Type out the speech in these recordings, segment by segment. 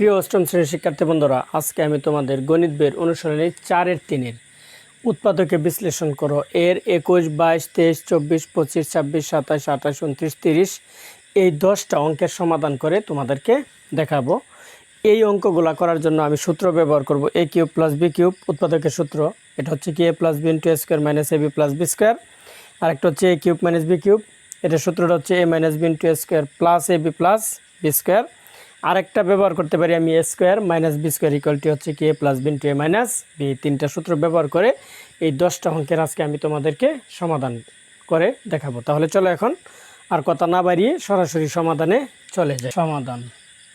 প্রিয় অষ্টম শ্রেণির শিক্ষার্থী বন্ধুরা, আজকে আমি তোমাদের গণিত বের অনুসরণে চারের তিনের উৎপাদকে বিশ্লেষণ করো। এর একুশ, বাইশ, তেইশ, চব্বিশ, পঁচিশ, ছাব্বিশ, সাতাশ, আঠাশ, উনত্রিশ, তিরিশ এই দশটা অঙ্কের সমাধান করে তোমাদেরকে দেখাবো। এই অঙ্কগুলো করার জন্য আমি সূত্র ব্যবহার করব A cube plus B cube উৎপাদকের সূত্র। এটা হচ্ছে কি A plus B into A square minus A B plus B square আর একটা হচ্ছে A cube minus B cube. এটা সূত্রটা হচ্ছে A minus B into A square plus A B plus B square আরেকটা ব্যবহার করতে পারি আমি A square minus B square equal to হচ্ছে কি A plus B into A minus B তিনটা সূত্র ব্যবহার করে এই দশটা অঙ্কের আজকে আমি তোমাদেরকে সমাধান করে দেখাবো। তাহলে চলো এখন আর কথা না বাড়িয়ে সরাসরি সমাধানে চলে যায় সমাধান।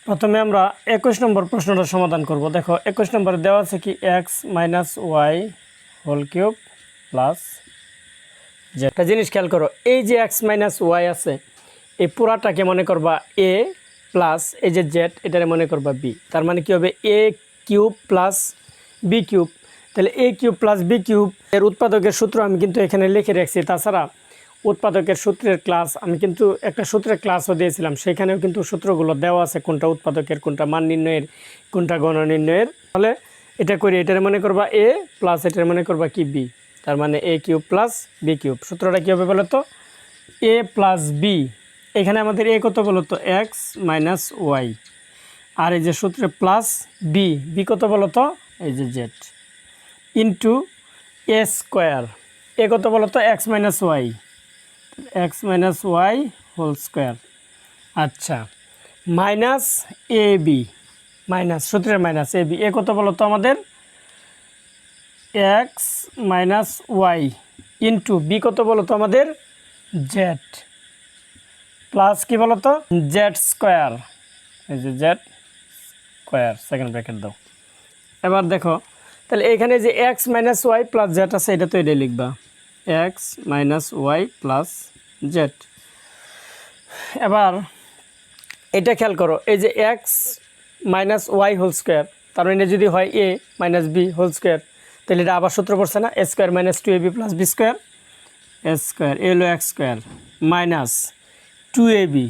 প্রথমে আমরা একুশ নম্বর প্রশ্নটা সমাধান করব। দেখো, একুশ নম্বরে দেওয়া আছে কি X minus Y whole cube plus যে একটা জিনিস খেয়াল করো, এই যে এক্স মাইনাস ওয়াই আছে, এই পুরাটাকে মনে করবা এ প্লাস এই যে জেড এটারে মনে করবা বি তার মানে কি হবে? A cube plus B cube তাহলে A cube plus B cube এর উৎপাদকের সূত্র আমি কিন্তু এখানে লিখে রাখছি। তাছাড়া উৎপাদকের সূত্রের ক্লাস আমি কিন্তু একটা সূত্রের ক্লাসও দিয়েছিলাম। সেখানেও কিন্তু সূত্রগুলো দেওয়া আছে কোনটা উৎপাদকের, কোনটা মান নির্ণয়ের, কোনটা গণ নির্ণয়ের। তাহলে এটা করি, এটার মনে করবা এ প্লাস এটার মনে করবা কি বি তার মানে A cube plus B cube সূত্রটা কী হবে বলো তো এ প্লাস বি এখানে আমাদের এ কত বলো তো এক্স মাইনাস ওয়াই আর এই যে সূত্রে প্লাস বি বি কত বলো তো এই যে Z into A square A কত বলো তো X minus Y X minus Y whole square আচ্ছা। মাইনাস এ বি মাইনাস সূত্রের মাইনাস এ বি এ কত বলো তো আমাদের? X minus Y into B কত বলো তো আমাদের? জেড প্লাস কি বলো তো জেড স্কোয়ার। এই যে জেড স্কোয়ার সেকেন্ড ব্র্যাকেট দাও। এবার দেখো, তাহলে এখানে যে X minus Y plus Z আছে, এটা তো এটাই লিখবা। X minus Y plus Z এবার এটা খেয়াল করো, এই যে X minus Y whole square তার মানে যদি হয় A minus B whole square তাহলে এটা আবার সূত্র পড়ছে না? A square minus two A B plus B square A square A হলো X square minus two A B,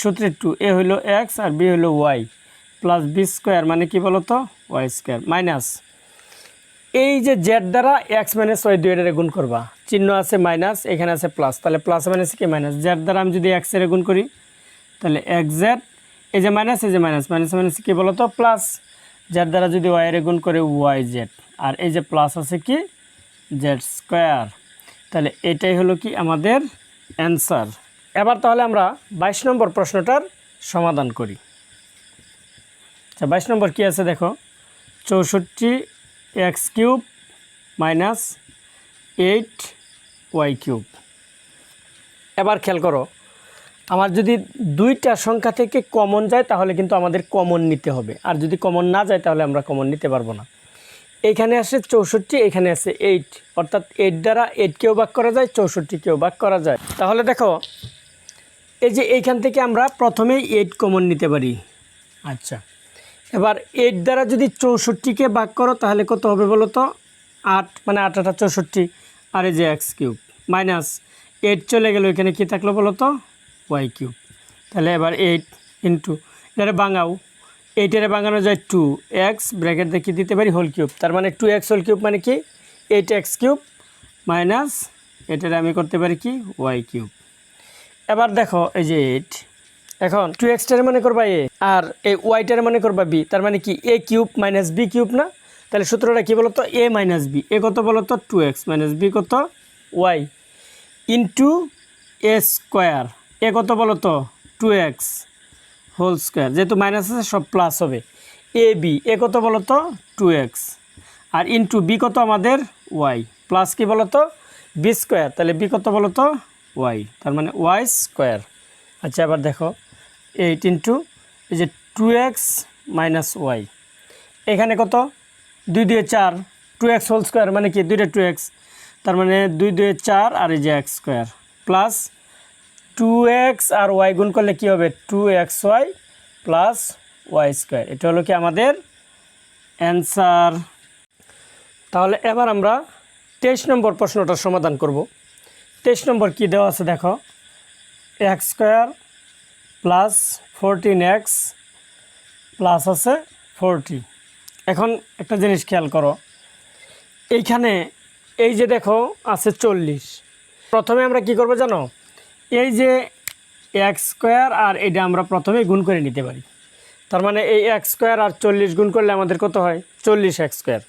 সূত্রে টু, এ হলো এক্স আর বি হলো ওয়াই, প্লাস বি স্কোয়ার মানে কি বলো তো ওয়াই স্কোয়ার, মাইনাস। এই যে জেড দ্বারা এক্স মাইনাস ওয়াই দুইটারে গুণ করবা, চিহ্ন আছে মাইনাস, এখানে আছে প্লাস, তাহলে প্লাস মাইনাস কি মাইনাস? জেড দ্বারা আমি যদি এক্সের গুণ করি, তাহলে এক্স জেড, এই যে মাইনাস, এই যে মাইনাস মাইনাস মাইনাস কি বলো তো প্লাস। জেড দ্বারা যদি ওয়াইয়ের গুণ করে ওয়াই জেড, আর এই যে প্লাস আছে কি? জেড স্কোয়ার, তাহলে এটাই হলো কি আমাদের অ্যান্সার। এবার তাহলে আমরা বাইশ নম্বর প্রশ্নটার সমাধান করি। আচ্ছা বাইশ নম্বর কী আছে দেখো? চৌষট্টি X cube minus eight Y cube. এবার খেয়াল করো, আমার যদি দুইটা সংখ্যা থেকে কমন যায় তাহলে কিন্তু আমাদের কমন নিতে হবে। আর যদি কমন না যায় তাহলে আমরা কমন নিতে পারব না। এইখানে আসে চৌষট্টি, এখানে আছে এইট। অর্থাৎ এইট দ্বারা এইটকেও ভাগ করা যায়, চৌষট্টিকেও ভাগ করা যায়। তাহলে দেখো এই যে এইখান থেকে আমরা প্রথমেই এইট কমন নিতে পারি। আচ্ছা। এবার এইট দ্বারা যদি চৌষট্টিকে ভাগ করো তাহলে কত হবে বলো তো? আট মানে আট আটা চৌষট্টি। আর এই যে এক্স কিউব মাইনাস এইট চলে গেল এখানে কী থাকল বলো তো? ওয়াই কিউব তাহলে এবার এইট ইন্টু এটা বাঙাও এইটারে বাঙানো যায় টু এক্স ব্র্যাকেট দেখিয়ে দিতে পারি? হোল কিউব তার মানে টু এক্স হোল কিউব মানে কি? এইট এক্স কিউব মাইনাস এটারে আমি করতে পারি কি? ওয়াই কিউব এবার দেখো, এই যে এইট এখন টু এক্সটারে মানে করবা এ আর এই ওয়াইটারে মানে করবা বি তার মানে কি A cube minus B cube না? তাহলে সূত্রটা কী বলতো? এ মাইনাস বি এ কত বলতো? টু এক্স মাইনাস বি কত? Y into A square A কত বলতো? টু এক্স হোল স্কোয়ার যেহেতু মাইনাস আছে, সব প্লাস হবে। এ বি এ কত বলতো? টু এক্স আর ইন্টু বি কত আমাদের? ওয়াই প্লাস কি বলতো? বি স্কোয়ার তাহলে বি কত বলতো? ওয়াই, তার মানে ওয়াই স্কোয়ার। আচ্ছা এবার দেখো, এইট ইন্টু, এই যে টু এক্স মাইনাস ওয়াই। এখানে কত? দুই দুয়ে চার, টু এক্স হোল স্কোয়ার মানে কি? দুইটা টু এক্স, তার মানে দুই দুয়ে চার আর এই যে X square, plus two X আর ওয়াই গুণ করলে কী হবে? Two X Y plus Y square. এটা হলো কি আমাদের অ্যান্সার। তাহলে এবার আমরা তেইশ নম্বর প্রশ্নটার সমাধান করব। তেইশ নম্বর কী দেওয়া আছে দেখো? X square plus fourteen X plus আছে ফোরটি এখন একটা জিনিস খেয়াল করো। এইখানে এই যে দেখো আছে চল্লিশ। প্রথমে আমরা কি করব জানো? এই যে এক্স স্কোয়ার আর এটা আমরা প্রথমে গুণ করে নিতে পারি। তার মানে এই এক্স স্কোয়ার আর চল্লিশ গুণ করলে আমাদের কত হয়? চল্লিশ এক্স স্কোয়ার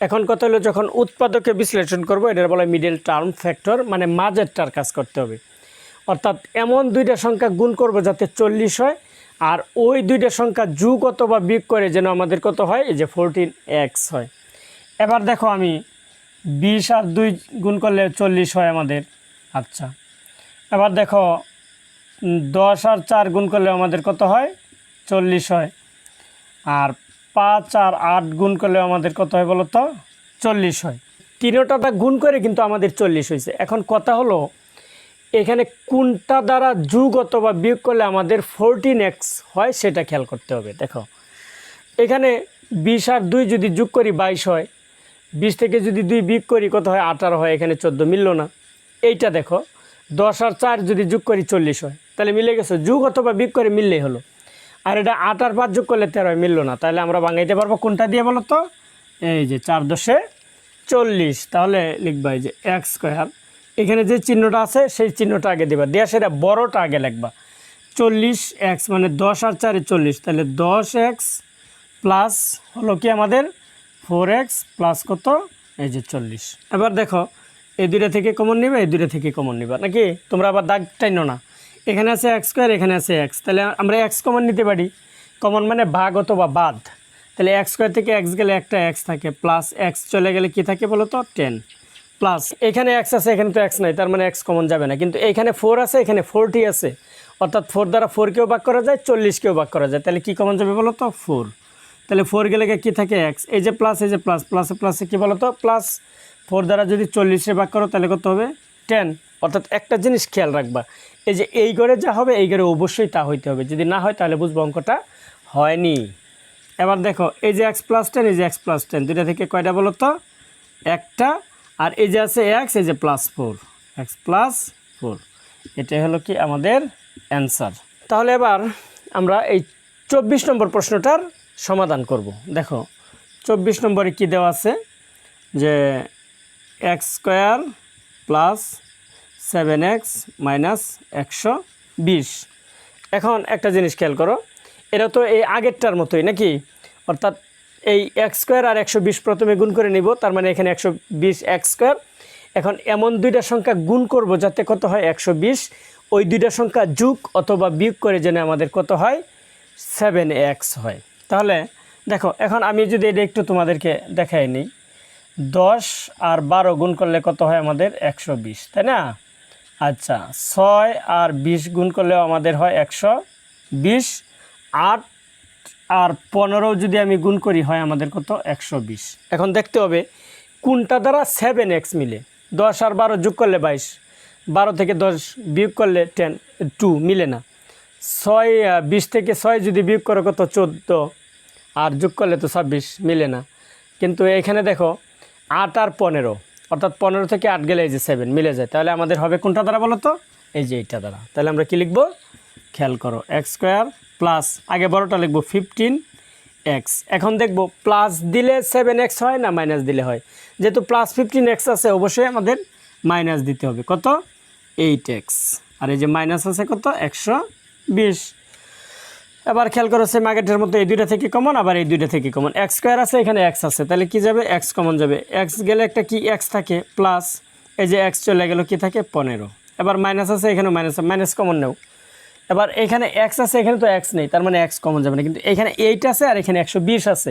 এখন কত হলো যখন উৎপাদকে বিশ্লেষণ করব, এটার বলা মিডল টার্ম ফ্যাক্টর মানে মাঝেরটার কাজ করতে হবে। অর্থাৎ এমন দুইটা সংখ্যা গুণ করব যাতে চল্লিশ হয়, আর ওই দুইটা সংখ্যা যুগ অথবা বিয়োগ করে যেন আমাদের কত হয়, এই যে ফোরটিন এক্স হয়। এবার দেখো আমি বিশ আর দুই গুণ করলে চল্লিশ হয় আমাদের। আচ্ছা। এবার দেখো দশ আর চার গুণ করলে আমাদের কত হয়? চল্লিশ হয়। আর পাঁচ আর আট গুণ করলে আমাদের কত হয় বলো তো? চল্লিশ হয়। তিনোটাটা গুণ করে কিন্তু আমাদের চল্লিশ হয়েছে। এখন কথা হলো, এখানে কোনটা দ্বারা যুগ অথবা বিয়োগ করলে আমাদের ফোরটিন এক্স হয় সেটা খেয়াল করতে হবে। দেখো, এখানে বিশ আর দুই যদি যোগ করি বাইশ হয়, বিশ থেকে যদি দুই বিয়োগ করি কত হয়? আঠারো হয়, এখানে চোদ্দ মিললো না। এইটা দেখো, দশ আর চার যদি যোগ করি চল্লিশ হয়, তাহলে মিলে গেছে। যুগ অথবা বিয়োগ করে মিললেই হলো। আর এটা আট আর পাঁচ যোগ করলে তেরো মিললো না। তাহলে আমরা বাঙাইতে পারব কোনটা দিয়ে বলো তো? এই যে চার দশে চল্লিশ। তাহলে লিখবা এই যে এক্স স্কোয়ার। এখানে যে চিহ্নটা আছে, সেই চিহ্নটা আগে দেবা। দেওয়া সেটা বড়টা আগে লিখবা। চল্লিশ এক্স মানে দশ আর চারে চল্লিশ। তাহলে দশ এক্স প্লাস হলো কি আমাদের? ফোর এক্স প্লাস কত? এই যে চল্লিশ। এবার দেখো, এই দুইটা থেকে কমন নিবে, এই দুইটা থেকে কমন নিবা। নাকি? তোমরা আবার দাগ টাইনো না। এখানে আছে এক্স স্কোয়ার এখানে আছে এক্স তাহলে আমরা এক্স কমন নিতে পারি। কমন মানে ভাগ অথবা বাদ। তাহলে এক্স স্কোয়ার থেকে এক্স গেলে একটা এক্স থাকে প্লাস এক্স চলে গেলে কি থাকে বলো তো টেন প্লাস এখানে এক্স আছে, এখানে তো এক্স নাই, তার মানে এক্স কমন যাবে না। কিন্তু এখানে ফোর আছে, এখানে ফোরটি আছে। অর্থাৎ ফোর দ্বারা ফোরকেও ভাগ করা যায় চল্লিশকেও ভাগ করা যায়। তাহলে কী কমন যাবে বলো তো ফোর তাহলে ফোর গেলে কী থাকে? এক্স এই যে প্লাস এই যে প্লাস প্লাসে প্লাসে কী বলো তো প্লাস ফোর দ্বারা যদি চল্লিশে ভাগ করো, তাহলে কত হবে? টেন অর্থাৎ একটা জিনিস খেয়াল রাখবা, এই যে এই ঘরে যা হবে, এই ঘরে অবশ্যই তা হইতে হবে। যদি না হয়, তাহলে বুঝব অঙ্কটা হয়নি। এবার দেখো, এই যে এক্স প্লাস টেন এই যে এক্স প্লাস টেন দুইটা থেকে কয়টা বলো তো? একটা, আর এই যে আছে এক্স এই যে plus four X plus four এটাই হলো কি আমাদের অ্যান্সার তাহলে এবার আমরা এই চব্বিশ নম্বর প্রশ্নটার সমাধান করব। দেখো, চব্বিশ নম্বরে কি দেওয়া আছে? যে X square plus seven X minus একশো বিশ। এখন একটা জিনিস খেয়াল করো, এটা তো এই আগেরটার মতোই নাকি? অর্থাৎ এই এক্স স্কোয়ার আর একশো বিশ প্রথমে গুণ করে নিব, তার মানে এখানে একশো বিশ এক্স স্কোয়ার এখন এমন দুইটা সংখ্যা গুণ করব যাতে কত হয় একশো বিশ, ওই দুইটা সংখ্যা যুগ অথবা বিয়োগ করে যেন আমাদের কত হয়? সেভেন এক্স হয়। তাহলে দেখো, এখন আমি যদি এটা একটু তোমাদেরকে দেখাই নিই, দশ আর বারো গুণ করলে কত হয় আমাদের একশো বিশ, তাই না? আচ্ছা ছয় আর বিশ গুণ করলেও আমাদের হয় একশো বিশ। আট আর পনেরো যদি আমি গুণ করি হয় আমাদের কত? একশো বিশ। এখন দেখতে হবে, কোনটা দ্বারা সেভেন এক্স মিলে? দশ আর বারো যোগ করলে বাইশ। বারো থেকে দশ বিয়োগ করলে টেন টু মিলে না। ছয় বিশ থেকে ছয় যদি বিয়োগ করো কত? চোদ্দ। আর যোগ করলে তো ছাব্বিশ, মিলে না। কিন্তু এখানে দেখো, আট আর পনেরো। অর্থাৎ পনেরো থেকে আট গেলে এই যে সেভেন মিলে যায়। তাহলে আমাদের হবে কোনটা দ্বারা বলো তো? এই যে এইটা দ্বারা। তাহলে আমরা কি লিখব? খেয়াল করো এক্স স্কোয়ার প্লাস আগে বড়টা লিখব ফিফটিন এক্স এখন দেখব প্লাস দিলে সেভেন এক্স হয় না মাইনাস দিলে হয়? যেহেতু প্লাস ফিফটিন এক্স আছে, অবশ্যই আমাদের মাইনাস দিতে হবে। কত? এইট এক্স আর এই যে মাইনাস আছে কত? একশো বিশ। এবার খেয়াল করো সেম আগেরটার মতো এই দুইটা থেকে কমন আবার এই দুইটা থেকে কমন এক্স স্কোয়ার আছে, এখানে এক্স আছে। তাহলে কি যাবে? এক্স কমন যাবে। এক্স গেলে একটা কি? এক্স থাকে প্লাস এই যে এক্স চলে গেল কি থাকে? পনেরো। এবার মাইনাস আছে এখানে মাইনাস মাইনাস কমন নেও। এবার এখানে এক্স আছে, এখানে তো এক্স নেই। তার মানে এক্স কমন যাবে না। কিন্তু এখানে এইট আছে আর এখানে একশো বিশ আছে।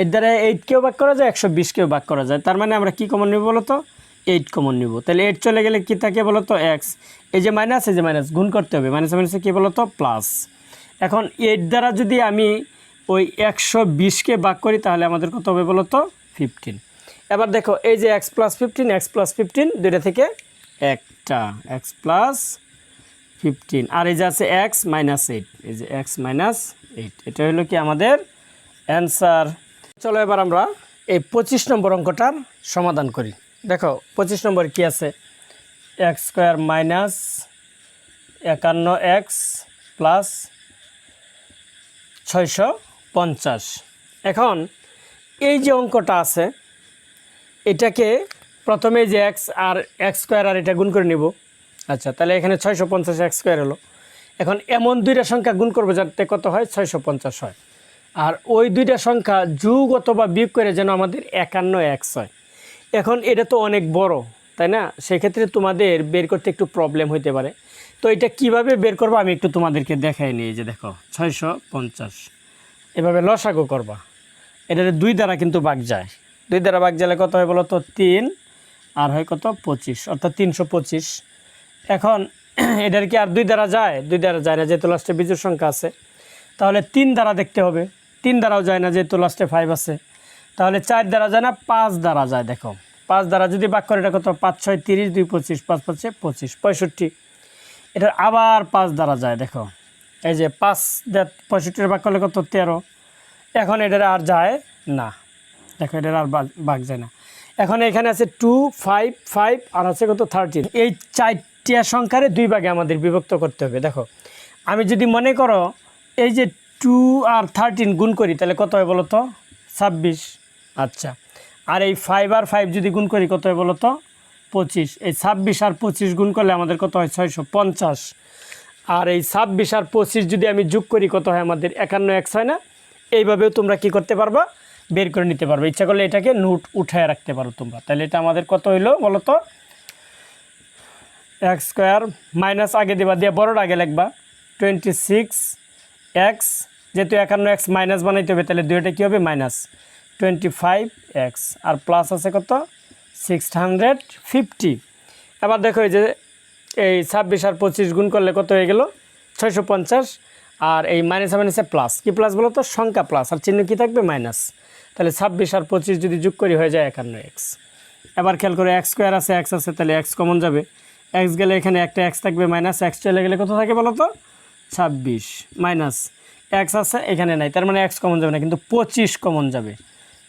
এর দ্বারা এইটকেও ভাগ করা যায়, একশো বিশকেও ভাগ করা যায়। তার মানে আমরা কি কমন নেব বলো তো এইট কমন নিব। তাহলে এইট চলে গেলে কি থাকে বলো তো এক্স এই যে মাইনাস এই যে মাইনাস গুণ করতে হবে। মাইনাস মাইনাসে কী বলো তো প্লাস এখন এইট দ্বারা যদি আমি ওই একশো বিশকে ভাগ করি, তাহলে আমাদের কত হবে বলো তো ফিফটিন এবার দেখো, এই যে X plus fifteen X plus fifteen দুইটা থেকে একটা। এক্স প্লাস ফিফটিন আর এই যে আছে এক্স মাইনাস এইট এই যে এক্স মাইনাস এইট এটা হলো কি আমাদের অ্যান্সার চলো এবার আমরা এই পঁচিশ নম্বর অঙ্কটার সমাধান করি। দেখো, পঁচিশ নম্বর কি আছে? এক্স স্কোয়ার মাইনাস একান্ন এক্স প্লাস ছয়শো পঞ্চাশ। এখন এই যে অঙ্কটা আছে, এটাকে প্রথমে যে এক্স আর এক্স স্কোয়ার আর এটা গুণ করে নিব। আচ্ছা তাহলে এখানে ছয়শো পঞ্চাশ এক্স স্কোয়ার হলো। এখন এমন দুইটা সংখ্যা গুণ করব যাতে কত হয়? ছয়শো পঞ্চাশ হয়। আর ওই দুইটা সংখ্যা যুগ অথবা বিয়োগ করে যেন আমাদের একান্ন এক্স হয়। এখন এটা তো অনেক বড়, তাই না? সেক্ষেত্রে তোমাদের বের করতে একটু প্রবলেম হইতে পারে। তো এটা কীভাবে বের করব? আমি একটু তোমাদেরকে দেখাই এই যে দেখো, ছয়শো পঞ্চাশ। এভাবে লসাগু করবা। এটার দুই দ্বারা কিন্তু বাঘ যায়। দুই দ্বারা বাঘ গেলে কত হয় বলো তো? তিন, আর হয় কত? পঁচিশ, অর্থাৎ তিনশো পঁচিশ। এখন এটার কি আর দুই দ্বারা যায়? দুই দ্বারা যায় না, যেহেতু লাস্টে বিজুর সংখ্যা আছে। তাহলে তিন দ্বারা দেখতে হবে। তিন দ্বারাও যায় না, যেহেতু লাস্টে ফাইভ আছে। তাহলে চার দ্বারা যায় না, পাঁচ দ্বারা যায়, দেখো। পাঁচ দ্বারা যদি বাক করে, এটা কত? পাঁচ, ছয়, তিরিশ, দুই, পঁচিশ, পাঁচ, পাঁচে পঁচিশ, পঁয়ষট্টি। এটার আবার পাঁচ দ্বারা যায়, দেখো। এই যে পাঁচ পঁয়ষট্টির বাক করলে কত? তেরো। এখন এটার আর যায় না। দেখো, এটার আর বাগ যায় না। এখন এখানে আছে টু ফাইভ ফাইভ আর আছে কত? থার্টিন এই চারটিয়া সংখ্যারে দুই ভাগে আমাদের বিভক্ত করতে হবে, দেখো। আমি যদি মনে করো, এই যে টু আর থার্টিন গুণ করি, তাহলে কত হয় বলো তো? ছাব্বিশ। আচ্ছা। আর এই ফাইভ আর ফাইভ যদি গুণ করি, কত হয় বলো তো? পঁচিশ। এই ছাব্বিশ আর পঁচিশ গুণ করলে আমাদের কত হয়? ছয়শো পঞ্চাশ। আর এই ছাব্বিশ আর পঁচিশ যদি আমি যোগ করি, কত হয় আমাদের? একান্ন এক্স হয় না? এইভাবেও তোমরা কি করতে পারবা? বের করে নিতে পারবে। ইচ্ছা করলে এটাকে নোট উঠায় রাখতে পারো তোমরা। তাহলে এটা আমাদের কত হইল বলো তো এক্স স্কোয়ার মাইনাস আগে দেবা দিয়ে বড়োর আগে লিখবা। টোয়েন্টি সিক্স এক্স, যেহেতু একান্ন এক্স মাইনাস বানাইতে হবে, তাহলে দুইটা কী হবে? Minus twenty five X. আর প্লাস আছে কত? সিক্স হান্ড্রেড ফিফটি এবার দেখো এই যে এই ছাব্বিশ আর পঁচিশ গুণ করলে কত হয়ে গেল? ছয়শো পঞ্চাশ। আর এই মাইনাসে মাইনাসে প্লাস কি প্লাস বলো তো? সংখ্যা প্লাস আর চিহ্ন কী থাকবে? মাইনাস তাহলে ছাব্বিশ আর পঁচিশ যদি যোগ করি হয়ে যায় একান্ন এক্স এবার খেয়াল করে এক্স স্কোয়ার আছে এক্স আছে, তাহলে এক্স কমন যাবে। এক্স গেলে এখানে একটা এক্স থাকবে মাইনাস এক্স চলে গেলে কত থাকে বলো তো? ছাব্বিশ মাইনাস এক্স আছে, এখানে নাই। তার মানে এক্স কমন যাবে না, কিন্তু পঁচিশ কমন যাবে।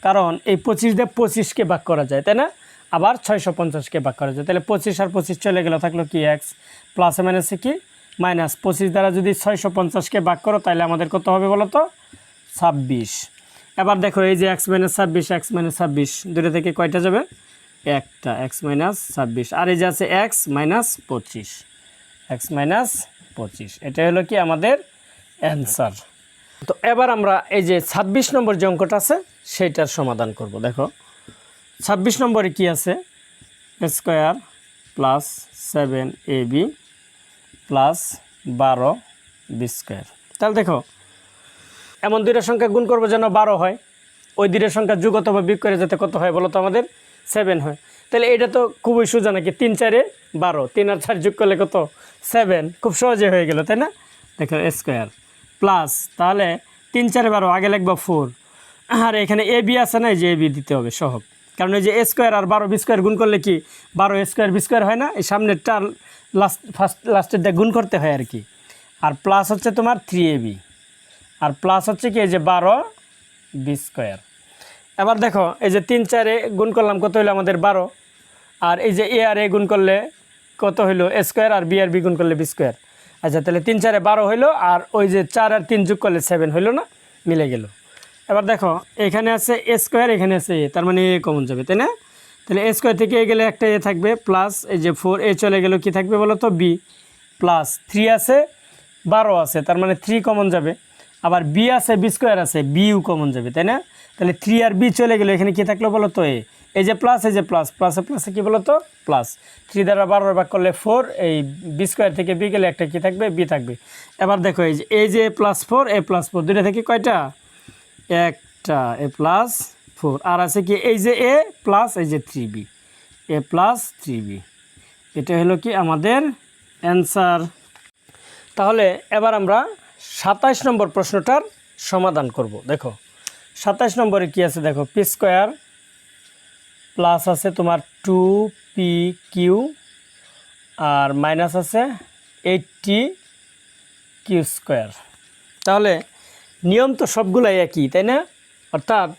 কারণ এই পঁচিশ দিয়ে পঁচিশকে ভাগ করা যায়, তাই না? আবার ছয়শো পঞ্চাশকে ভাগ করা যায়। তাহলে পঁচিশ আর পঁচিশ চলে গেল থাকল কি এক্স প্লাসে মাইনাসে কি? মাইনাস পঁচিশ দ্বারা যদি ছয়শো পঞ্চাশকে ভাগ করো, তাহলে আমাদের কত হবে বলো তো? ছাব্বিশ। এবার দেখো এই যে এক্স মাইনাস ছাব্বিশ এক্স মাইনাস ছাব্বিশ, দুটো থেকে কয়টা যাবে? একটা এক্স মাইনাস ছাব্বিশ। আর এই যে আছে এক্স মাইনাস পঁচিশ এক্স মাইনাস পঁচিশ। এটা হলো কি আমাদের অ্যান্সার তো এবার আমরা এই যে ছাব্বিশ নম্বর যে অঙ্কটা আছে সেইটার সমাধান করব। দেখো ছাব্বিশ নম্বরে কি আছে? Square plus seven A B plus বারো বি স্কোয়ার তাহলে দেখো, এমন দুইটা সংখ্যা গুণ করব যেন বারো হয়। ওই দুইটা সংখ্যা যুগ অথবা বিয়োগ করে যাতে কত হয় বলো তো আমাদের? সেভেন হয়। তাহলে এটা তো খুবই সোজা নাকি? তিন চারে বারো। তিন আর চার যোগ করলে কত? সেভেন খুব সহজে হয়ে গেল, তাই না? দেখো স্কোয়ার প্লাস তাহলে তিন চারে বারো, আগে লিখবা ফোর আর এখানে এ বি আছে না? যে এ বি দিতে হবে, সহগ। কারণ এই যে স্কোয়ার আর বারো বি স্কোয়ার গুণ করলে কি? বারো স্কোয়ার বি স্কোয়ার হয় না? এই সামনেরটা লাস্ট ফার্স্ট লাস্টেরটা গুণ করতে হয় আর কি। আর প্লাস হচ্ছে তোমার থ্রি এ বি আর প্লাস হচ্ছে কি? এই যে বারো বি স্কোয়ার এবার দেখো, এই যে তিন চারে গুণ করলাম, কত হইল আমাদের বারো? আর এই যে এ আর এ গুণ করলে কত হইল? স্কোয়ার আর বি আর বি গুণ করলে বি স্কোয়ার আচ্ছা তাহলে তিন চারে বারো হইল, আর ওই যে চার আর তিন যোগ করলে সেভেন হইল না? মিলে গেল। এবার দেখো, এখানে আছে এ স্কোয়ার এখানে আছে এ তার মানে এ কমন যাবে, তাই না? তাহলে এ স্কোয়ার থেকে এ গেলে একটা এ থাকবে প্লাস এই যে ফোর এ চলে গেল কি থাকবে বলো তো বি প্লাস থ্রি আছে, বারো আছে, তার মানে থ্রি কমন যাবে। আবার বি আছে বি স্কোয়ার আছে বিউ কমন যাবে, তাই না? তাহলে থ্রি আর বি চলে গেলো এখানে কি থাকল বলো তো এ এই যে প্লাস এই যে প্লাস প্লাসে প্লাসে কী বলো তো প্লাস থ্রি দ্বারা বারো ভাগ করলে ফোর এই বি স্কোয়ার থেকে বি গেলে একটা কি থাকবে? বি থাকবে। এবার দেখো, এই যে এই যে plus four A plus four দুইটা থেকে কয়টা? একটা, এ প্লাস ফোর আর আছে কি, এই যে এ প্লাস এই যে three B A plus three B এটা হলো কি আমাদের অ্যান্সার তাহলে এবার আমরা সাতাইশ নম্বর প্রশ্নটার সমাধান করব। দেখো, সাতাইশ নম্বরে কি আছে দেখো পি স্কোয়ার প্লাস আছে তোমার টু পি কিউ আর মাইনাস আছে এইটটি কিউ স্কোয়ার তাহলে নিয়ম তো সবগুলাই একই, তাই না? অর্থাৎ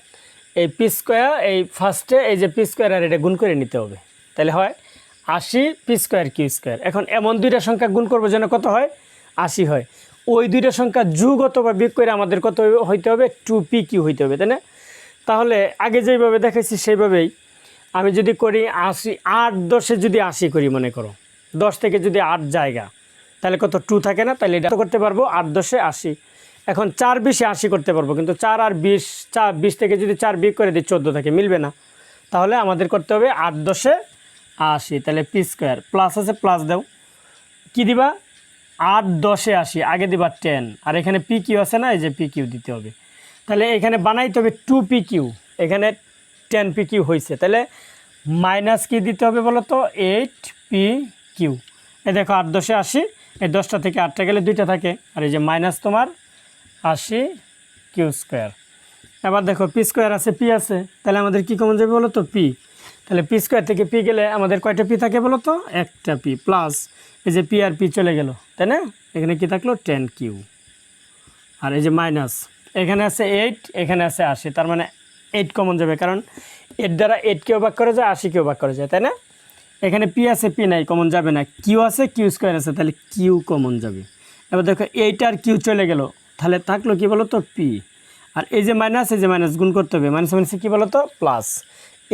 এই পি স্কোয়ার এই ফার্স্টে এই যে পি স্কোয়ার আর এটা গুণ করে নিতে হবে। তাহলে হয় আশি পি স্কোয়ার কিউ স্কোয়ার এখন এমন দুইটা সংখ্যা গুণ করব যেন কত হয়? আশি হয়। ওই দুইটা সংখ্যা যুগ অথবা বিয়োগ করে আমাদের কত হইতে হবে? টু পি কিউ হইতে হবে, তাই না? তাহলে আগে যেভাবে দেখেছি সেইভাবেই আমি যদি করি আশি, আট দশে যদি আশি করি মনে করো, দশ থেকে যদি আট জায়গা, তাহলে কত টু থাকে না? তাহলে এটা করতে পারব আট দশে আশি। এখন চার বিশে আশি করতে পারব, কিন্তু চার আর বিশ, চার, বিশ থেকে যদি চার বিয়োগ করে দিই চোদ্দ থেকে, মিলবে না। তাহলে আমাদের করতে হবে আট দশে আশি, তাহলে পি স্কোয়ার প্লাস আছে প্লাস দাও। কি দিবা? আট দশে আশি, আগে দিবা টেন আর এখানে পি কিউ আছে না, এই যে পি কিউ দিতে হবে। তাহলে এখানে বানাইতে হবে টু পি কিউ, এখানে টেন পি কিউ হয়েছে তাহলে মাইনাস কি দিতে হবে বলো তো এইট পি কিউ। এ দেখো আট দশে আশি, এই দশটা থেকে আটটা গেলে দুইটা থাকে। আর এই যে মাইনাস তোমার আশি কিউ স্কোয়ার এবার দেখো পি স্কোয়ার আছে পি আছে। তাহলে আমাদের কি কমন যাবে বলো তো পি তাহলে পি স্কোয়ার থেকে পি গেলে আমাদের কয়টা পি থাকে বলো তো একটা পি প্লাস এই যে পি আর পি চলে গেল, তাই না? এখানে কি থাকল? টেন কিউ আর এই যে মাইনাস এখানে আছে এইট এখানে আছে আশি। তার মানে এইট কমন যাবে, কারণ এর দ্বারা এইটকেও ভাগ করা যায় আশিকেও ভাগ করা যায়, তাই না? এখানে পি আছে পি নাই কমন যাবে না। কিউ আছে কিউ স্কোয়ার আছে, তাহলে কিউ কমন যাবে। এবার দেখো এইট আর কিউ চলে গেল তাহলে থাকল কি বলো তো পি আর এই যে মাইনাস এই যে মাইনাস গুণ করতে হবে। মাইনাস মাইনাসে কী বলো তো প্লাস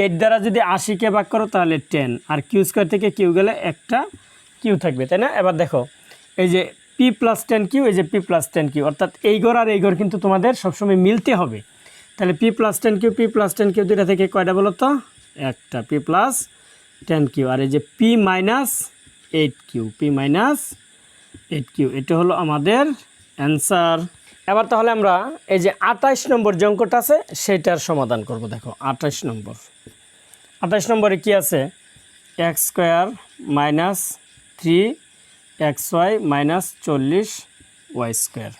এর দ্বারা যদি আশিকে ভাগ করো, তাহলে টেন আর কিউ স্কোয়ার থেকে কিউ গেলে একটা কিউ থাকবে, তাই না? এবার দেখো, এই যে পি প্লাস টেন কিউ এই যে পি প্লাস টেন কিউ অর্থাৎ এই ঘর আর এই ঘর কিন্তু তোমাদের সবসময় মিলতে হবে। তাহলে P plus ten Q P plus ten Q দুইটা থেকে কয়টা বলো তো একটা। পি প্লাস টেন কিউ আর এই যে P minus eight Q P minus eight Q এটা হলো আমাদের অ্যান্সার এবার তাহলে আমরা এই যে আঠাইশ নম্বর যে অঙ্কটা আছে সেটার সমাধান করব। দেখো, আঠাইশ নম্বর। আঠাইশ নম্বরে কি আছে? X square minus three X Y minus চল্লিশ ওয়াই স্কোয়ার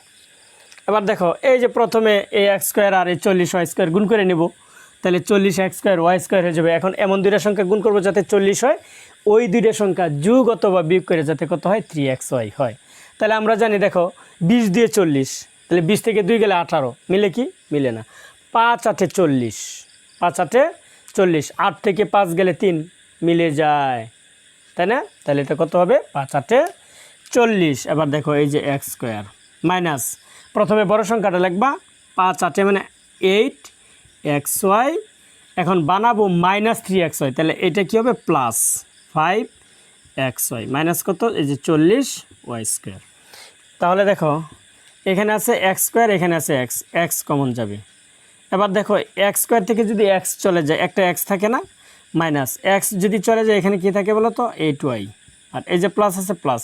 এবার দেখো, এই যে প্রথমে এই এক্স স্কোয়ার আর এই চল্লিশ ওয়াই স্কোয়ার গুণ করে নেব। তাহলে চল্লিশ এক্স স্কোয়ার ওয়াই স্কোয়ার হয়ে যাবে। এখন এমন দুইটা সংখ্যা গুণ করব যাতে চল্লিশ হয়। ওই দুইটা সংখ্যা যুগ অথবা বিয়োগ করে যাতে কত হয়? থ্রি এক্স ওয়াই হয়। তাহলে আমরা জানি, দেখো, বিশ দিয়ে চল্লিশ, তাহলে বিশ থেকে দুই গেলে আঠারো, মিলে কি? মিলে না। পাঁচ আটে চল্লিশ, পাঁচ আটে চল্লিশ, আট থেকে পাঁচ গেলে তিন, মিলে যায়। তাই না? তাহলে এটা কত হবে? পাঁচ আটে চল্লিশ। এবার দেখো, এই যে এক্স স্কোয়ার, মাইনাস, প্রথমে বড় সংখ্যাটা লিখবা, পাঁচ আটে মানে এইট, এক্স ওয়াই, এখন বানাবো মাইনাস থ্রি এক্স ওয়াই, তাহলে এটা কী হবে? Plus five X Y, minus কত? এই যে চল্লিশ ওয়াই স্কোয়ার। তাহলে দেখো, এখানে আছে এক্স স্কোয়ার এখানে আছে এক্স এক্স কমন যাবে। এবার দেখো এক্স স্কোয়ার থেকে যদি এক্স চলে যায়, একটা এক্স থাকে না মাইনাস এক্স যদি চলে যায়, এখানে কি থাকে বলো তো? এইট ওয়াই আর এই যে প্লাস আছে প্লাস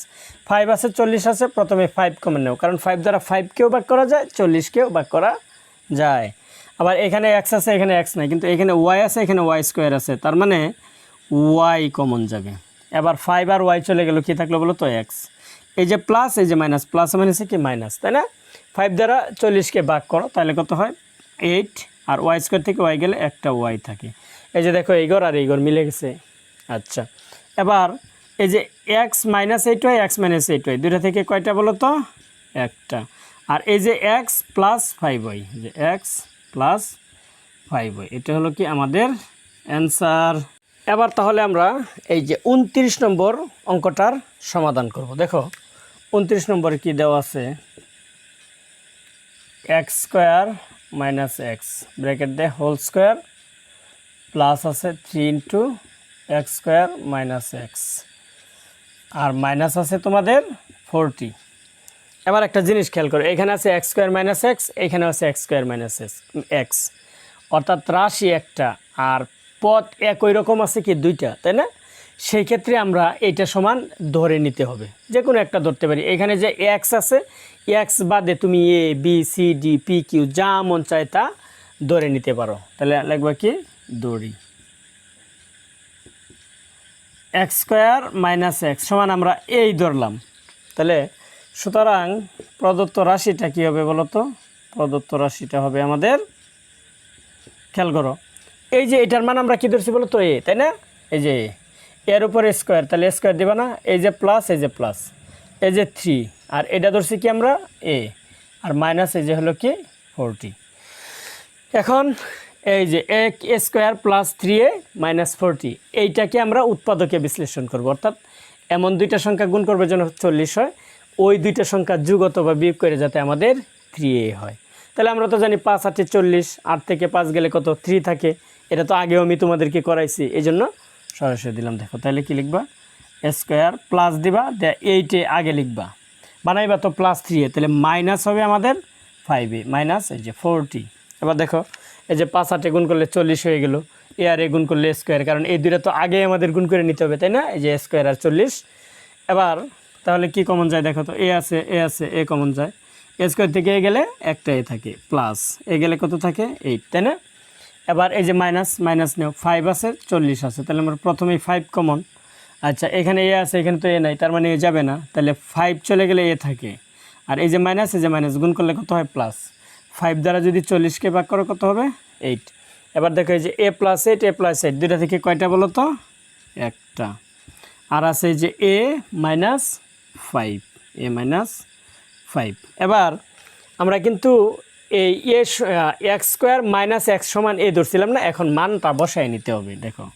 ফাইভ আছে, চল্লিশ আছে, প্রথমে ফাইভ কমন নেও কারণ ফাইভ দ্বারা ফাইভকেও ভাগ করা যায় চল্লিশকেও ভাগ করা যায়। আবার এখানে এক্স আছে, এখানে এক্স নাই, কিন্তু এখানে ওয়াই আছে, এখানে ওয়াই স্কোয়ার আছে, তার মানে ওয়াই কমন যাবে। এবার ফাইভ আর ওয়াই চলে গেল, কী থাকল বলো তো? এক্স এই যে প্লাস এই যে মাইনাস প্লাস মাইনাসে কি মাইনাস তাই না? ফাইভ দ্বারা চল্লিশকে ভাগ করো, তাহলে কত হয়? এইট আর ওয়াই স্কোয়ার থেকে ওয়াই গেলে একটা ওয়াই থাকে। এই যে দেখো, এই ঘর আর এই ঘর মিলে গেছে। আচ্ছা এবার এই যে X minus eight Y X minus eight Y দুটা থেকে কয়টা বলো তো? একটা। আর এই যে এক্স প্লাস ফাইভ ওয়াই যে এক্স প্লাস ফাইভ ওয়াই এটা হলো কি আমাদের অ্যান্সার এবার তাহলে আমরা এই যে উনত্রিশ নম্বর অঙ্কটার সমাধান করব। দেখো উনত্রিশ নম্বরে কি দেওয়া আছে? X square minus X bracket দে হোল স্কোয়ার প্লাস আছে three into X square minus X আর মাইনাস আছে তোমাদের ফোরটি এবার একটা জিনিস খেয়াল করো, এখানে আছে এক্স স্কোয়ার মাইনাস এক্স এখানে আছে এক্স স্কোয়ার মাইনাস এক্স অর্থাৎ রাশি একটা, আর পথ একই রকম আছে কি দুইটা, তাই না? সেই ক্ষেত্রে আমরা এটা সমান ধরে নিতে হবে। যে কোনো একটা ধরতে পারি। এখানে যে এক্স আছে এক্স বাদে তুমি A B C D P Q যা মন চায় তা ধরে নিতে পারো। তাহলে লাগবে কি? দড়ি। এক্স স্কোয়ার মাইনাস এক্স সমান আমরা এই ধরলাম। তাহলে সুতরাং প্রদত্ত রাশিটা কী হবে বলো তো? প্রদত্ত রাশিটা হবে আমাদের, খেয়াল করো। এই যে এটার মান আমরা কী ধরছি বলো তো? এ তাই না? এই যে। এর উপরে স্কোয়ার তাহলে স্কোয়ার দেবা না? এই যে প্লাস এই যে প্লাস এই যে থ্রি আর এটা ধরছি কি আমরা? এ আর মাইনাস এই যে হলো কি? ফোরটি এখন এই যে এক square plus three A minus forty এইটাকে আমরা উৎপাদকে বিশ্লেষণ করব। অর্থাৎ এমন দুইটা সংখ্যা গুণ করবে যেন চল্লিশ হয়, ওই দুইটা সংখ্যা যুগ বা বিয়োগ করে যাতে আমাদের থ্রি এ হয়। তাহলে আমরা তো জানি পাঁচ আটে চল্লিশ, আট থেকে পাঁচ গেলে কত? থ্রি থাকে। এটা তো আগেও আমি তোমাদেরকে করাইছি, এই জন্য সরাসরি দিলাম, দেখো। তাহলে কি লিখবা? স্কোয়ার প্লাস দিবা দে এইটে আগে লিখবা। বানাইবা তো প্লাস থ্রি এ তাহলে মাইনাস হবে আমাদের ফাইভ মাইনাস এই যে ফোরটি এবার দেখো, এই যে পাঁচ আটে গুণ করলে চল্লিশ হয়ে গেল, এ আর এ গুণ করলে স্কোয়ার কারণ এই দুইটা তো আগে আমাদের গুণ করে নিতে হবে, তাই না? এই যে স্কোয়ার আর চল্লিশ। এবার, তাহলে কি কমন যায়? দেখো তো, এ আছে এ আছে, এ কমন যায়। এ স্কোয়ার থেকে এ গেলে একটা এ থাকে প্লাস এ গেলে কত থাকে? এইট তাই না? এবার এই যে মাইনাস মাইনাস নেও ফাইভ আছে, চল্লিশ আছে। তাহলে আমরা প্রথমেই ফাইভ কমন আচ্ছা এখানে এ আছে, এখানে তো এ নাই, তার মানে এ যাবে না। তাহলে ফাইভ চলে গেলে এ থাকে। আর এই যে মাইনাস এই যে মাইনাস গুণ করলে কত হয়? প্লাস ফাইভ দ্বারা যদি চল্লিশকে ভাগ করো, কত হবে? এইট এবার দেখো এই যে A plus eight A plus eight দুইটা থেকে কয়টা বলো তো? একটা। আর আছে যে A minus five A minus five এবার আমরা কিন্তু এই এক্স স্কোয়ার মাইনাস এক্স সমান এ ধরছিলাম না, এখন মানটা বসায় নিতে হবে, দেখো।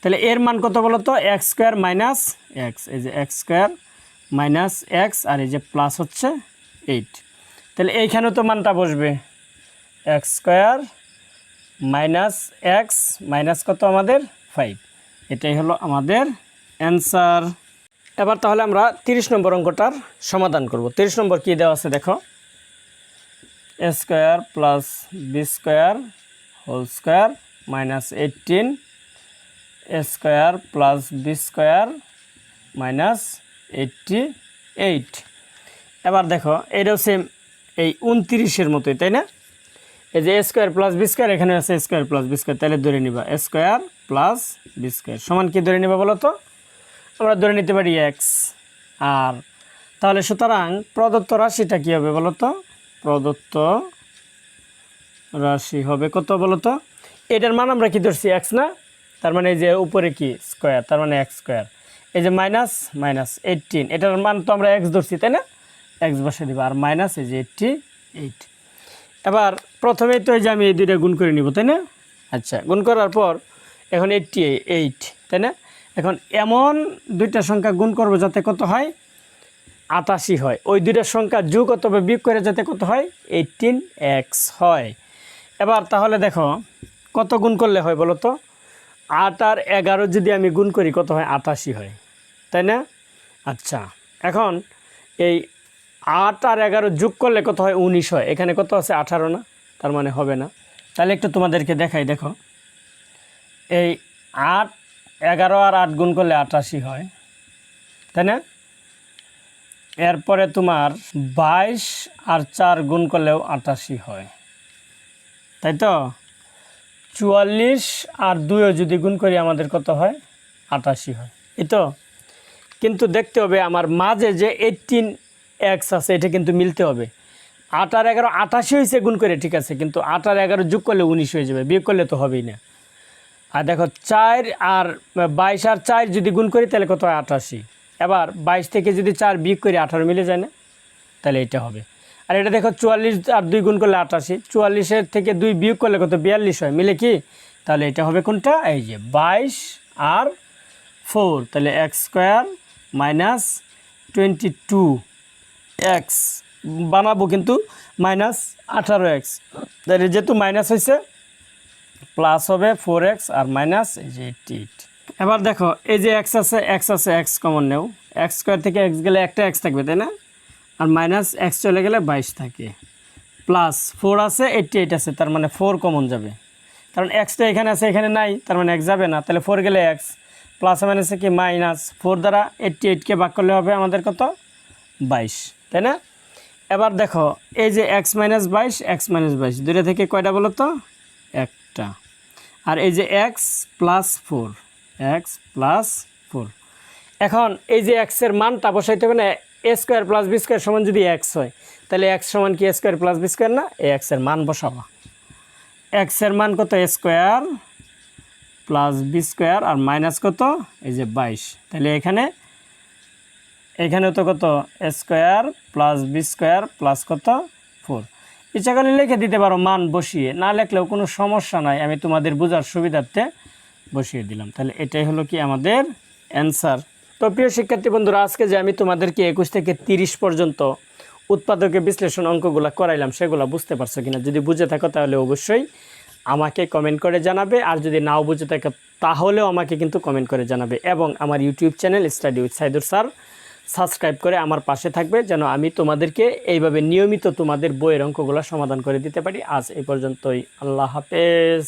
তাহলে এর মান কত বলো তো? এক্স স্কোয়ার মাইনাস এক্স, এই যে এক্স স্কোয়ার মাইনাস এক্স, আর এই যে প্লাস হচ্ছে এইট। তাহলে এইখানেও তো মানটা বসবে। X square minus X minus কত আমাদের? ফাইভ। এটাই হলো আমাদের অ্যান্সার। এবার তাহলে আমরা তিরিশ নম্বর অঙ্কটার সমাধান করব। তিরিশ নম্বর কী দেওয়া আছে দেখো? Square plus B square whole square minus eighteen square plus B square minus eighty eight. এবার দেখো এটাও সেম এই উনতিরিশের মতোই, তাই না? এই যে স্কোয়ার প্লাস বি স্কোয়ার, এখানে আছে স্কোয়ার প্লাস বি স্কোয়ার, তাহলে ধরে নিবা, স্কোয়ার প্লাস বি স্কোয়ার। সমান কি ধরে নিবা বলো তো? আমরা ধরে নিতে পারি এক্স আর তাহলে সুতরাং প্রদত্ত রাশিটা কী হবে বলো তো? প্রদত্ত রাশি হবে কত বলো তো? এটার মান আমরা কি ধরছি? এক্স না? তার মানে এই যে উপরে কি? স্কোয়ার তার মানে এক্স স্কোয়ার এই যে মাইনাস মাইনাস এইটিন এটার মান তো আমরা এক্স ধরছি, তাই না? এক্স বসে দিব। আর মাইনাস এই যে এইটটি এইট এবার প্রথমেই তো এই যে আমি এই দুইটা গুণ করে নিব, তাই না? আচ্ছা গুণ করার পর এখন এইটটি এইট তাই না? এখন এমন দুইটা সংখ্যা গুণ করব যাতে কত হয়? আটাশি হয়। ওই দুইটার সংখ্যা যোগ অথবা বিয়োগ করে যাতে কত হয়? এইটিন এক্স হয়। এবার তাহলে দেখো, কত গুণ করলে হয় বলো তো? আট আর এগারো যদি আমি গুণ করি, কত হয়? আটাশি হয়। তাই না? আচ্ছা এখন এই আট আর এগারো যোগ করলে কত হয়? উনিশ হয়। এখানে কত আছে? আঠারো না? তার মানে হবে না। তাহলে একটু তোমাদেরকে দেখাই, দেখো। এই আট, এগারো আর আট গুণ করলে আটাশি হয়। তাই না? এরপরে তোমার বাইশ আর চার গুণ করলেও আটাশি হয়। তাই তো? চুয়াল্লিশ আর দুইও যদি গুণ করি, আমাদের কত হয়? আটাশি হয়। এই তো? কিন্তু দেখতে হবে, আমার মাঝে যে এইটিন এক্স আছে, এটা কিন্তু মিলতে হবে। আট আর এগারো আটাশি হয়েছে গুণ করে, ঠিক আছে? কিন্তু আট আর এগারো যোগ করলে উনিশ হয়ে যাবে, বিয়োগ করলে তো হবেই না। আর দেখো, চার আর বাইশ আর চার যদি গুণ করি, তাহলে কত হয়? আটাশি। এবার বাইশ থেকে যদি চার বিয়োগ করি আঠারো মিলে যায় না, তাহলে এটা হবে। আর এটা দেখো চুয়াল্লিশ আর দুই গুণ করলে আটাশি, চুয়াল্লিশের থেকে দুই বিয়োগ করলে কত? বিয়াল্লিশ হয়, মিলে কি? তাহলে এটা হবে কোনটা? এই যে বাইশ আর ফোর, তাহলে X square minus twenty two X, বানাবো কিন্তু মাইনাস আঠারো এক্স। তাহলে যেহেতু মাইনাস হয়েছে প্লাস হবে ফোর এক্স আর মাইনাস এই যে এইটটি এইট। এবার দেখো, এই যে এক্স আছে এক্স আছে এক্স কমন নেও। এক্স স্কোয়ার থেকে এক্স গেলে একটা এক্স থাকবে, তাই না? আর মাইনাস এক্স চলে গেলে বাইশ থাকে। প্লাস ফোর আছে এইটটি এইট আছে, তার মানে ফোর কমন যাবে। কারণ এক্সটা এখানে আছে, এখানে নাই, তার মানে এক্স যাবে না। তাহলে ফোর গেলে এক্স প্লাস মাইনাসে কি মাইনাস ফোর দ্বারা এইটটি এইটকে ভাগ করলে হবে আমাদের কত? বাইশ, তাই না? এবার দেখো, এই যে এক্স মাইনাস বাইশ এক্স মাইনাস বাইশ, দুইটা থেকে কয়টা বলো তো? একটা। আর এই যে X plus four X plus four এখন এই যে এক্সের মানটা বসাইতে হবে না A square plus B square সমান যদি এক্স হয়, তাহলে এক্স সমান কি A square plus B square না? এই এক্সের মান বসাবা। এক্সের মান কত A square plus B square R minus কত? এই যে বাইশ। তাহলে এখানে এখানে তো কত? Square plus B square plus কত? ফোর ইচ্ছা করলে লিখে দিতে পারো মান বসিয়ে। না লেখলেও কোনো সমস্যা নাই, আমি তোমাদের বোঝার সুবিধার্থে বসিয়ে দিলাম। তাহলে এটাই হলো কি আমাদের অ্যান্সার তো প্রিয় শিক্ষার্থী বন্ধুরা, আজকে যে আমি তোমাদেরকে একুশ থেকে তিরিশ পর্যন্ত উৎপাদকের বিশ্লেষণ অঙ্কগুলো করাইলাম, সেগুলো বুঝতে পারছ কিনা? যদি বুঝে থাকো তাহলে অবশ্যই আমাকে কমেন্ট করে জানাবে, আর যদি নাও বুঝে থাকো তাহলেও আমাকে কিন্তু কমেন্ট করে জানাবে। এবং আমার YouTube channel study with Saidur sir subscribe করে আমার পাশে থাকবে, যেন আমি তোমাদেরকে এইভাবে নিয়মিত তোমাদের বইয়ের অঙ্কগুলো সমাধান করে দিতে পারি। আজ এই পর্যন্তই। আল্লাহ হাফেজ।